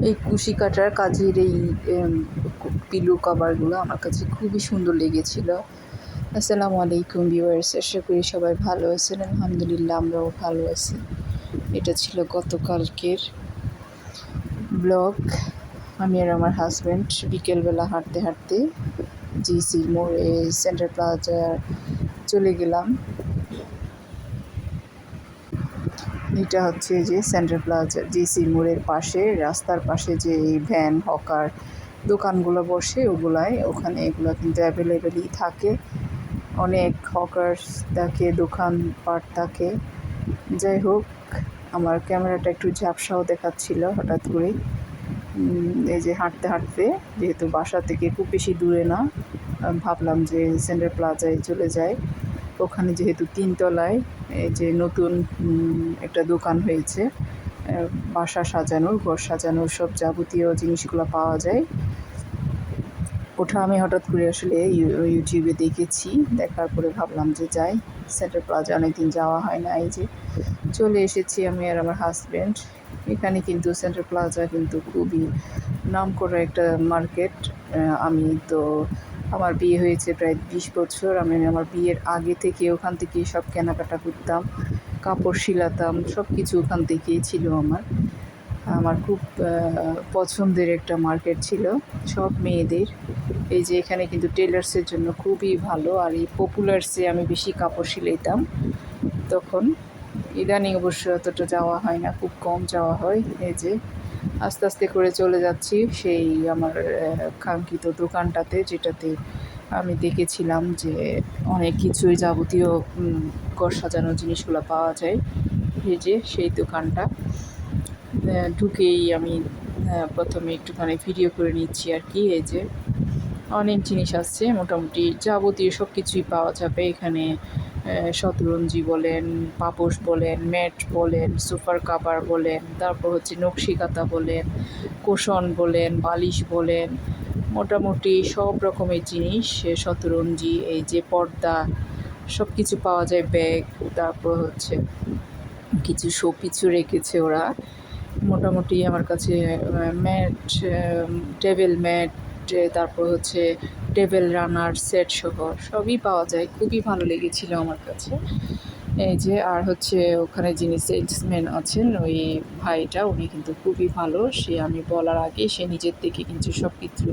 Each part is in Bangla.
এই কুশি কাটার কাজের এই পিলো কভারগুলো আমার কাছে খুবই সুন্দর লেগেছিল। আসসালামু আলাইকুম ভিউয়ার্স আশা করি সবাই ভালো আছেন। আলহামদুলিল্লাহ আমরাও ভালো আছি। এটা ছিল গতকালকের ব্লগ আমি আর আমার হাজব্যান্ড বিকেলবেলা হাঁটতে হাঁটতে জিসি মোড়ে সেন্টার প্লাজা চলে গেলাম। এটা হচ্ছে যে সেন্টার প্লাজা জিসি মোড়ের পাশে, রাস্তার পাশে যে এই ভ্যান হকার দোকানগুলো বসে ওগুলায় ওখানে এগুলো কিন্তু অ্যাভেলেবেলই থাকে। অনেক হকার্স থাকে, দোকানপাট থাকে। যাই হোক, আমার ক্যামেরাটা একটু ঝাপসাও দেখাচ্ছিল হঠাৎ করে এই যে হাঁটতে হাঁটতে, যেহেতু বাসা থেকে খুব বেশি দূরে না ভাবলাম যে সেন্টার প্লাজায় চলে যায় ওখানে যেহেতু তিনতলায়, এই যে নতুন একটা দোকান হয়েছে বাসা সাজানোর, ঘর সাজানোর সব যাবতীয় জিনিসগুলো পাওয়া যায়। ওটা আমি হঠাৎ করে আসলে ইউটিউবে দেখেছি, দেখার পরে ভাবলাম যে যাই সেন্টার প্লাজা অনেকদিন যাওয়া হয় না, এই যে চলে এসেছি আমি আর আমার হাজব্যান্ড এখানে কিন্তু সেন্টার প্লাজা কিন্তু খুবই নাম করা একটা মার্কেট আমি তো আমার বিয়ে হয়েছে প্রায় বিশ বছর। আমি আমার বিয়ের আগে থেকে ওখান থেকে সব কেনাকাটা করতাম, কাপড় শিলাতাম, সব কিছু ওখান থেকেই ছিল আমার। আমার খুব পছন্দের একটা মার্কেট ছিল, সব মেয়েদের। এই যে এখানে কিন্তু টেলার্সের জন্য খুবই ভালো, আর এই পপুলার্সে আমি বেশি কাপড় সিলাইতাম তখন ইদানিং অবশ্য অতটা যাওয়া হয় না, খুব কম যাওয়া হয়। এই যে আস্তে আস্তে করে চলে যাচ্ছি। সেই আমার কাঙ্ক্ষিত দোকানটাতে, যেটাতে আমি দেখেছিলাম যে অনেক কিছুই যাবতীয় ঘর সাজানোর জিনিসগুলো পাওয়া যায়। এই যে সেই দোকানটা। ঢুকেই আমি প্রথমে একটুখানি ভিডিও করে নিচ্ছি আর কি, এই যে। অনেক জিনিস আসছে, মোটামুটি যাবতীয় সব কিছুই পাওয়া যাবে এখানে। শতরঞ্জি বলেন, পাপোশ বলেন, ম্যাট বলেন, সুপার কাভার বলেন, তারপর হচ্ছে নকশি কাতা বলেন, কোষণ বলেন, বালিশ বলেন, মোটামুটি সব রকমের জিনিস শতরঞ্জি, এই যে পর্দা সব কিছু পাওয়া যায় ব্যাগ, তারপর হচ্ছে কিছু শোপিছু রেখেছে ওরা। মোটামুটি আমার কাছে ম্যাট টেবিল ম্যাট, তারপর হচ্ছে টেবিল রানার সেট সহ সবই পাওয়া যায়। খুবই ভালো লেগেছিলো আমার কাছে। এই যে, আর হচ্ছে ওখানে যিনি সেলসম্যান আছেন, ওই ভাইটা, উনি কিন্তু খুবই ভালো। সে আমি বলার আগে সে নিজের থেকে কিন্তু সব কিছু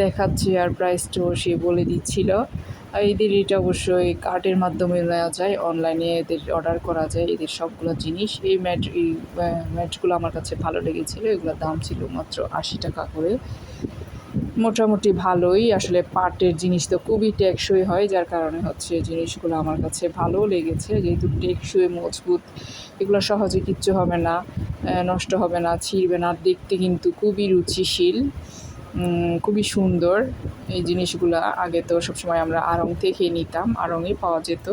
দেখাচ্ছে আর প্রাইসটাও সে বলে দিচ্ছিল। এদের এটা অবশ্যই কার্ডের মাধ্যমে নেওয়া যায় অনলাইনে এদের অর্ডার করা যায়, এদের সবগুলো জিনিস। এই ম্যাট এই ম্যাটগুলো আমার কাছে ভালো লেগেছিলো। এগুলোর দাম ছিল মাত্র আশি টাকা করে। মোটামুটি ভালোই। আসলে পাটের জিনিস তো খুবই টেকসই হয়, যার কারণে হচ্ছে জিনিসগুলো আমার কাছে ভালো লেগেছে। যেহেতু টেকসই, মজবুত, এগুলো সহজে কিচ্ছু হবে না নষ্ট হবে না, ছিঁড়বে না। দেখতে কিন্তু খুবই রুচিশীল খুবই সুন্দর। এই জিনিসগুলো আগে তো সবসময় আমরা আড়ং থেকে নিতাম আড়ংয়ে পাওয়া যেত।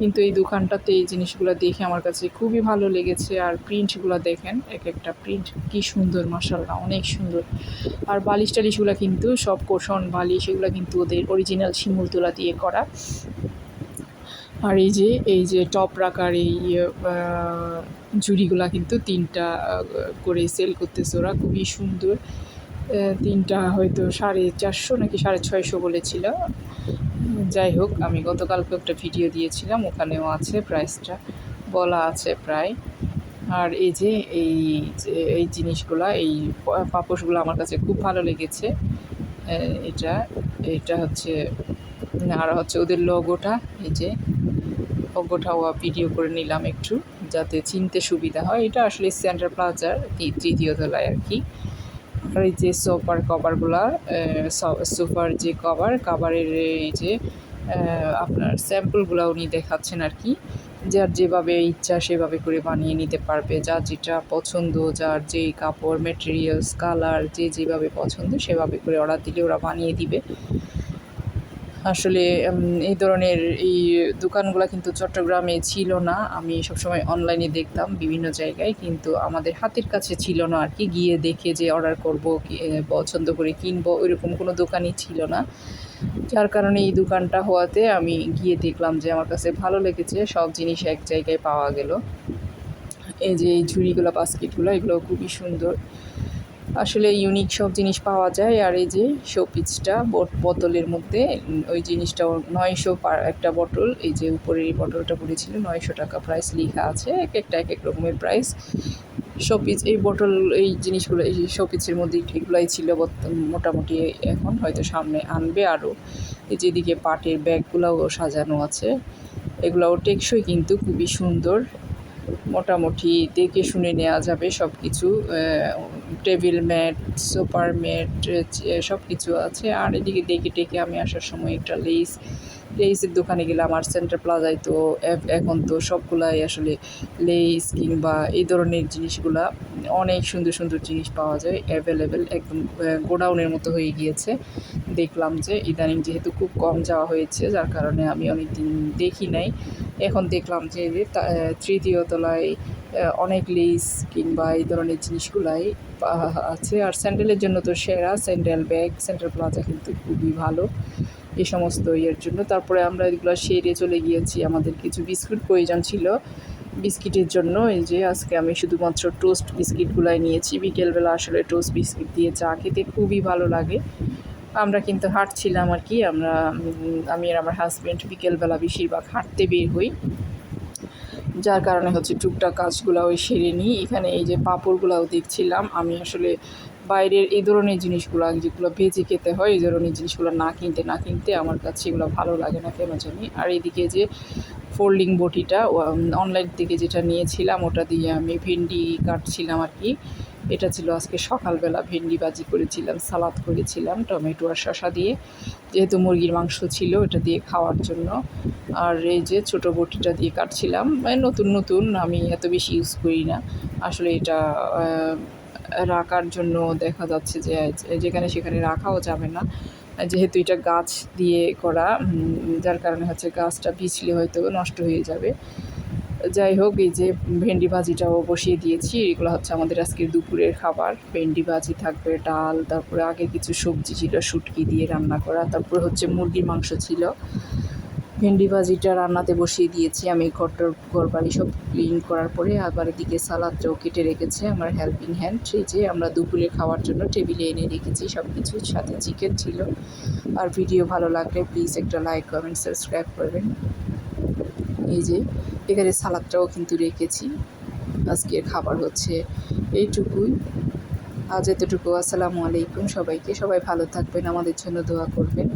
কিন্তু এই দোকানটাতে এই জিনিসগুলো দেখে আমার কাছে খুবই ভালো লেগেছে। আর প্রিন্টগুলো দেখেন, এক একটা প্রিন্ট কি সুন্দর মাসাল্লাহ অনেক সুন্দর। আর বালিশ টালিশগুলো কিন্তু সব কোষণ বালিশ, এগুলো কিন্তু ওদের অরিজিনাল শিমুল তোলা দিয়ে করা। আর এই যে এই যে টপ রাখার এই জুড়িগুলা কিন্তু তিনটা করে সেল করতেছে ওরা, খুবই সুন্দর। তিনটা হয়তো সাড়ে চারশো নাকি সাড়ে ছয়শো বলেছিল। যাই হোক, আমি গতকালকে একটা ভিডিও দিয়েছিলাম, ওখানেও আছে প্রাইসটা বলা আছে প্রায়। আর এই যে, এই এই জিনিসগুলা, এই পাপোশগুলো আমার কাছে খুব ভালো লেগেছে। এটা এটা হচ্ছে, আর হচ্ছে ওদের লগোটা এই যে লগোটাও ভিডিও করে নিলাম একটু, যাতে চিনতে সুবিধা হয়। এটা আসলে সেন্টার প্লাজার তৃতীয় তলায় আর কি। আর এই যে সোফার কভারগুলা সোফার যে কভার কভারের এই যে আপনার স্যাম্পলগুলো উনি দেখাচ্ছেন আর কি। যার যেভাবে ইচ্ছা সেভাবে করে বানিয়ে নিতে পারবে, যার যেটা পছন্দ, যার যেই কাপড় মেটেরিয়ালস কালার যে যেভাবে পছন্দ সেভাবে করে অর্ডার দিলে ওরা বানিয়ে দিবে। আসলে এই ধরনের এই দোকানগুলো কিন্তু চট্টগ্রামে ছিল না। আমি সবসময় অনলাইনে দেখতাম বিভিন্ন জায়গায়, কিন্তু আমাদের হাতের কাছে ছিল না আর কি গিয়ে দেখে যে অর্ডার করব পছন্দ করে কিনবো, ওইরকম কোনো দোকানই ছিল না। যার কারণে এই দোকানটা হওয়াতে আমি গিয়ে দেখলাম যে আমার কাছে ভালো লেগেছে, সব জিনিস এক জায়গায় পাওয়া গেল। এই যে এই ঝুড়িগুলো, বাস্কেটগুলো, এগুলো খুবই সুন্দর। আসলে ইউনিক সব জিনিস পাওয়া যায়। আর এই যে শোপিসটা বোতলের মধ্যে, ওই জিনিসটাও নয়শো একটা বটল এই যে উপরের এই বটলটা পড়েছিল, নয়শো টাকা প্রাইস লেখা আছে, এক একটা এক এক রকমের প্রাইস শোপিস এই বটল এই জিনিসগুলো, এই শোপিসের মধ্যে এগুলাই ছিল মোটামুটি এখন হয়তো সামনে আনবে আরও এই যেদিকে পাটের ব্যাগগুলোও সাজানো আছে। এগুলোও টেকসই কিন্তু খুবই সুন্দর। মোটামুটি দেখে শুনে নেওয়া যাবে সব কিছু টেবিল ম্যাট সুপার ম্যাট সব কিছু আছে। আর এদিকে ডেকে ডেকে আমি আসার সময় একটা লেস লেসের দোকানে গেলাম আর সেন্টার প্লাজায় তো এখন তো সবগুলাই আসলে লেস কিংবা এই ধরনের জিনিসগুলা অনেক সুন্দর সুন্দর জিনিস পাওয়া যায় অ্যাভেলেবেল একদম গোডাউনের মতো হয়ে গিয়েছে। দেখলাম যে ইদানিং যেহেতু খুব কম যাওয়া হয়েছে, যার কারণে আমি অনেক দিন দেখি নাই। এখন দেখলাম যে তৃতীয় তলায় অনেক লেস কিংবা এই ধরনের জিনিসগুলাই আছে। আর স্যান্ডেলের জন্য তো সেরা, স্যান্ডেল ব্যাগ সেন্ট্রাল প্লাজা কিন্তু খুবই ভালো। এই সমস্ত ইয়ের জন্য। তারপরে আমরা এগুলো সেরে চলে গিয়েছি। আমাদের কিছু বিস্কুট প্রয়োজন ছিল বিস্কিটের জন্য। এই যে আজকে আমি শুধুমাত্র টোস্ট বিস্কিটগুলাই নিয়েছি। বিকেলবেলা আসলে টোস্ট বিস্কিট দিয়ে চা খেতে খুবই ভালো লাগে। আমরা কিন্তু হাঁটছিলাম আর কি। আমরা আমি আর আমার হাজব্যান্ড বিকেলবেলা বেশিরভাগ হাঁটতে বের হই। যার কারণে হচ্ছে টুকটাক কাজগুলো ওই সেরে নিই। এখানে এই যে পাঁপড়গুলাও দেখছিলাম। আমি আসলে বাইরের এই ধরনের জিনিসগুলো যেগুলো ভেজে খেতে হয়, এই ধরনের জিনিসগুলো না কিনতে না কিনতে আমার কাছে এগুলো ভালো লাগে না কেন জানি। আর এদিকে যে ফোল্ডিং বটিটা অনলাইন থেকে যেটা নিয়েছিলাম, ওটা দিয়ে আমি ভেন্ডি কাটছিলাম আর কি। এটা ছিল আজকে সকালবেলা, ভেন্ডি ভাজি করেছিলাম, সালাদ করেছিলাম, টমেটো আর শসা দিয়ে। যেহেতু মুরগির মাংস ছিল এটা দিয়ে খাওয়ার জন্য। আর এই যে ছোটো বটিটা দিয়ে কাটছিলাম মানে নতুন নতুন, আমি এত বেশি ইউজ করি না। আসলে এটা রাখার জন্য দেখা যাচ্ছে যে, যেখানে সেখানে রাখাও যাবে না। যেহেতু এটা গাছ দিয়ে করা যার কারণে হচ্ছে গাছটা পিছলে হয়তো নষ্ট হয়ে যাবে। যাই হোক, এই যে ভেন্ডি ভাজিটাও বসিয়ে দিয়েছি। এগুলো হচ্ছে আমাদের আজকের দুপুরের খাবার। ভেন্ডি ভাজি থাকবে, ডাল, তারপরে আগে কিছু সবজি ছিল, শুটকি দিয়ে রান্না করা। তারপরে হচ্ছে মুরগির মাংস ছিল। ভেন্ডি ভাজিটা রান্নাতে বসিয়ে দিয়েছি। আমি ঘরটার ঘর বাড়ি সব ক্লিন করার পরে আবার এদিকে সালাদটাও কেটে রেখেছে আমার হেল্পিং হ্যান্ড এই যে আমরা দুপুরে খাওয়ার জন্য টেবিলে এনে রেখেছি। সব কিছু সাথে চিকেন ছিল। আর ভিডিও ভালো লাগলে প্লিজ একটা লাইক কমেন্ট সাবস্ক্রাইব করবেন। এই যে, এখানে সালাদটাও কিন্তু রেখেছি। আজকের খাবার হচ্ছে এইটুকুই। আজ এতটুকু। আসসালামু আলাইকুম সবাইকে। সবাই ভালো থাকবেন। আমাদের জন্য দোয়া করবেন।